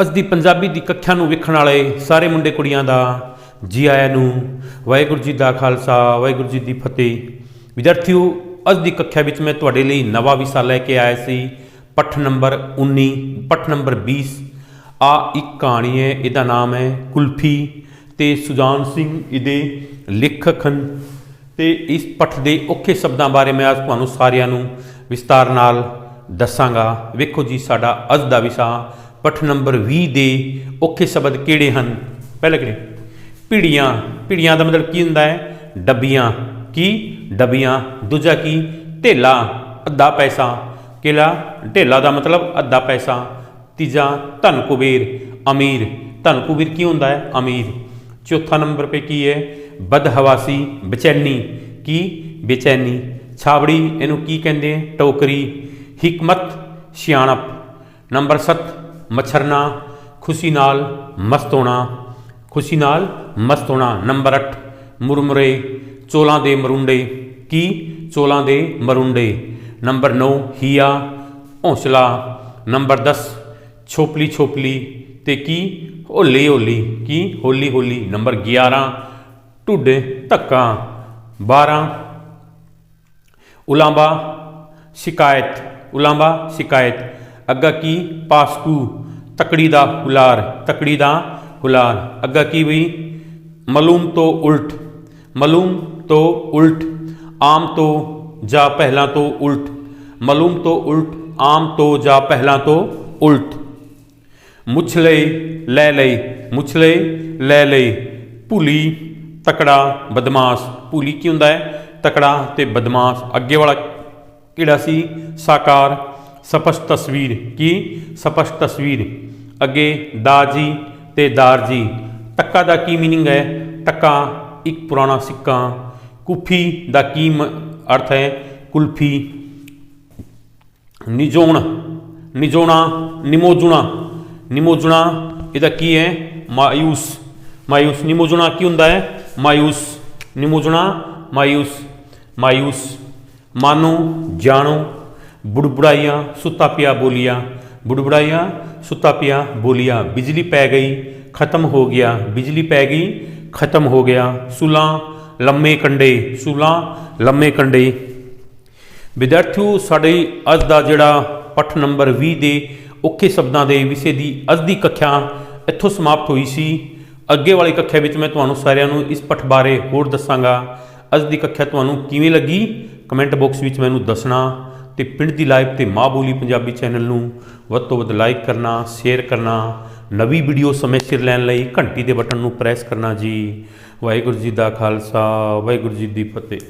ਅੱਜ ਦੀ ਪੰਜਾਬੀ ਦੀ ਕੱਖਿਆ ਨੂੰ ਵੇਖਣ ਵਾਲੇ ਸਾਰੇ ਮੁੰਡੇ ਕੁੜੀਆਂ ਦਾ ਜੀ ਆਇਆਂ ਨੂੰ ਵਾਹਿਗੁਰੂ ਜੀ ਦਾ ਖਾਲਸਾ, ਵਾਹਿਗੁਰੂ ਜੀ ਦੀ ਫਤਿਹ। ਵਿਦਿਆਰਥੀਓ, ਅੱਜ ਦੀ ਕੱਖਿਆ ਵਿੱਚ ਮੈਂ ਤੁਹਾਡੇ ਲਈ ਨਵਾਂ ਵਿਸ਼ਾ ਲੈ ਕੇ ਆਇਆ ਸੀ। ਪੱਠ ਨੰਬਰ 19 ਪੱਠ ਨੰਬਰ 20 ਆ ਇੱਕ ਕਹਾਣੀ ਹੈ, ਇਹਦਾ ਨਾਮ ਹੈ ਕੁਲਫੀ ਤੇ ਸੁਜਾਨ ਸਿੰਘ ਇਹਦੇ ਲੇਖਕ ਹਨ। ਤੇ ਇਸ ਪੱਠ ਦੇ ਔਖੇ ਸ਼ਬਦਾਂ ਬਾਰੇ ਮੈਂ ਅੱਜ ਤੁਹਾਨੂੰ ਸਾਰਿਆਂ ਨੂੰ ਵਿਸਤਾਰ ਨਾਲ ਦੱਸਾਂਗਾ। ਵੇਖੋ ਜੀ, ਸਾਡਾ ਅੱਜ ਦਾ ਵਿਸ਼ਾ ਪੱਠ ਨੰਬਰ 20 ਦੇ ਔਖੇ ਸ਼ਬਦ ਕਿਹੜੇ ਹਨ? ਪਹਿਲਾ ਕਿਹੜੇ? ਪਿੜੀਆਂ ਪਿੜੀਆਂ ਦਾ ਮਤਲਬ ਕੀ ਹੁੰਦਾ ਹੈ? ਡੱਬੀਆਂ। ਕੀ? ਡੱਬੀਆਂ। ਦੂਜਾ ਕੀ? ਢੇਲਾ। ਅੱਧਾ ਪੈਸਾ। ਕਿਲਾ ਢੇਲਾ ਦਾ ਮਤਲਬ ਅੱਧਾ ਪੈਸਾ। ਤੀਜਾ ਧਨ ਕੁਬੀਰ ਅਮੀਰ। ਧਨ ਕੁਬੀਰ ਕੀ ਹੁੰਦਾ ਹੈ? ਅਮੀਰ। ਚੌਥਾ ਨੰਬਰ ਤੇ ਕੀ ਹੈ? ਬਦਹਵਾਸੀ। ਬੇਚੈਨੀ। ਕੀ? ਬੇਚੈਨੀ। ਛਾਬੜੀ ਇਹਨੂੰ ਕੀ ਕਹਿੰਦੇ ਹੈ? ਟੋਕਰੀ। ਹਕਮਤ। ਸਿਆਣਪ। ਨੰਬਰ 7 ਮਛਰਨਾ, ਖੁਸ਼ੀ ਨਾਲ ਮਸਤ ਹੋਣਾ, ਖੁਸ਼ੀ ਨਾਲ ਮਸਤ ਹੋਣਾ, ਨੰਬਰ 8 ਮੁਰਮੁਰੇ, ਚੋਲਾਂ ਦੇ ਮਰੁੰਡੇ, ਕੀ? ਚੋਲਾਂ ਦੇ ਮਰੁੰਡੇ। ਨੰਬਰ 9 ਹੀਆ, ਹੌਸਲਾ। ਨੰਬਰ 10 ਛੋਪਲੀ ਛੋਪਲੀ, ਤੇ ਕੀ? ਹੋਲੀ ਹੋਲੀ। ਕੀ? ਹੋਲੀ ਹੋਲੀ। ਨੰਬਰ 11 ਢੁੱਡੇ ਧੱਕਾ। 12 ਉਲਾਂਬਾ ਸ਼ਿਕਾਇਤ। ਉਲਾਂਬਾ ਸ਼ਿਕਾਇਤ। ਅੱਗਾ ਕੀ ਪਾਸਕੂ? ਤਕੜੀ ਦਾ ਹੁਲਾਰ, ਤਕੜੀ ਦਾ ਹੁਲਾਰ। ਅੱਗਾ ਕੀ ਵੀ ਮਲੂਮ ਤੋਂ ਉਲਟ, ਮਲੂਮ ਤੋਂ ਉਲਟ, ਆਮ ਤੋਂ ਜਾਂ ਪਹਿਲਾਂ ਤੋਂ ਉਲਟ, ਮਲੂਮ ਤੋਂ ਉਲਟ, ਆਮ ਤੋਂ ਜਾਂ ਪਹਿਲਾਂ ਤੋਂ ਉਲਟ। ਮੁਛਲੇ ਲੈ ਲਈ ਮੁਛਲੇ ਲੈ ਲਈ ਭੁਲੀ, ਤਕੜਾ, ਬਦਮਾਸ਼। ਭੁਲੀ ਕੀ ਹੁੰਦਾ ਹੈ? ਤਕੜਾ ਤੇ ਬਦਮਾਸ਼। ਅੱਗੇ ਵਾਲਾ ਕਿਹੜਾ ਸੀ? ਸਾਕਾਰ। ਸਪਸ਼ਟ ਤਸਵੀਰ ਕੀ? ਸਪਸ਼ਟ ਤਸਵੀਰ ਅੱਗੇ ਦਾਜੀ ਤੇ ਦਾਰਜੀ ਟੱਕਾ ਦਾ ਕੀ ਮੀਨਿੰਗ ਹੈ? ਟੱਕਾ ਇੱਕ ਪੁਰਾਣਾ ਸਿੱਕਾ। ਕੁਫੀ ਦਾ ਕੀ ਮ- ਅਰਥ ਹੈ? ਕੁਲਫੀ। ਨਿਜੋਣ, ਨਿਜੋਣਾ, ਨਿਮੋਜੁਣਾ। ਨਿਮੋਜੁਣਾ, ਇਹਦਾ ਕੀ ਹੈ? ਮਾਯੂਸ। ਮਾਯੂਸ, ਨਿਮੋਜੁਣਾ ਕੀ ਹੁੰਦਾ ਹੈ? ਮਾਯੂਸ। ਨਿਮੋਜੁਣਾ, ਮਾਯੂਸ। ਮਾਯੂਸ। ਮਾਨੋ, ਜਾਣੋ। ਬੁੜਬੁੜਾਈਆਂ, ਸੁੱਤਾ ਪਿਆ ਬੋਲੀਆ। ਬੁੜਬੁੜਾਈਆਂ, ਸੁੱਤਾ ਪਿਆ ਬੋਲੀਆ। ਬਿਜਲੀ ਪੈ ਗਈ, ਖਤਮ ਹੋ ਗਿਆ। ਬਿਜਲੀ ਪੈ ਗਈ, ਖਤਮ ਹੋ ਗਿਆ। ਸੁਲਾਂ, ਲੰਮੇ ਕੰਡੇ। ਸੁਲਾਂ, ਲੰਮੇ ਕੰਡੇ। ਵਿਦਿਆਰਥੀਓ, ਸਾਡੇ ਅੱਜ ਦਾ ਜਿਹੜਾ ਪੱਠ ਨੰਬਰ 20 ਦੇ ਔਖੇ ਸ਼ਬਦਾਂ ਦੇ ਵਿਸ਼ੇ ਦੀ ਅੱਜ ਦੀ ਕੱਖਿਆ ਇੱਥੋਂ ਸਮਾਪਤ ਹੋਈ ਸੀ। ਅੱਗੇ ਵਾਲੀ ਕੱਖਿਆ ਵਿੱਚ ਮੈਂ ਤੁਹਾਨੂੰ ਸਾਰਿਆਂ ਨੂੰ ਇਸ ਪੱਠ ਬਾਰੇ ਹੋਰ ਦੱਸਾਂਗਾ। ਅੱਜ ਦੀ ਕੱਖਿਆ ਤੁਹਾਨੂੰ ਕਿਵੇਂ ਲੱਗੀ? ਕਮੈਂਟ ਬਾਕਸ ਵਿੱਚ ਮੈਨੂੰ ਦੱਸਣਾ। ਤੇ ਪਿੰਡ ਦੀ ਲਾਈਵ ਤੇ ਮਾਂ ਬੋਲੀ ਪੰਜਾਬੀ ਚੈਨਲ ਨੂੰ ਵੱਧ ਤੋਂ ਵੱਧ ਲਾਈਕ ਕਰਨਾ ਸ਼ੇਅਰ ਕਰਨਾ, ਨਵੀਂ ਵੀਡੀਓ ਸਮੇਂ ਸਿਰ ਲੈਣ ਲਈ ਘੰਟੀ ਦੇ ਬਟਨ ਨੂੰ ਪ੍ਰੈਸ ਕਰਨਾ ਜੀ। ਵਾਹਿਗੁਰੂ ਜੀ ਦਾ ਖਾਲਸਾ, ਵਾਹਿਗੁਰੂ ਜੀ ਦੀ ਫਤਿਹ।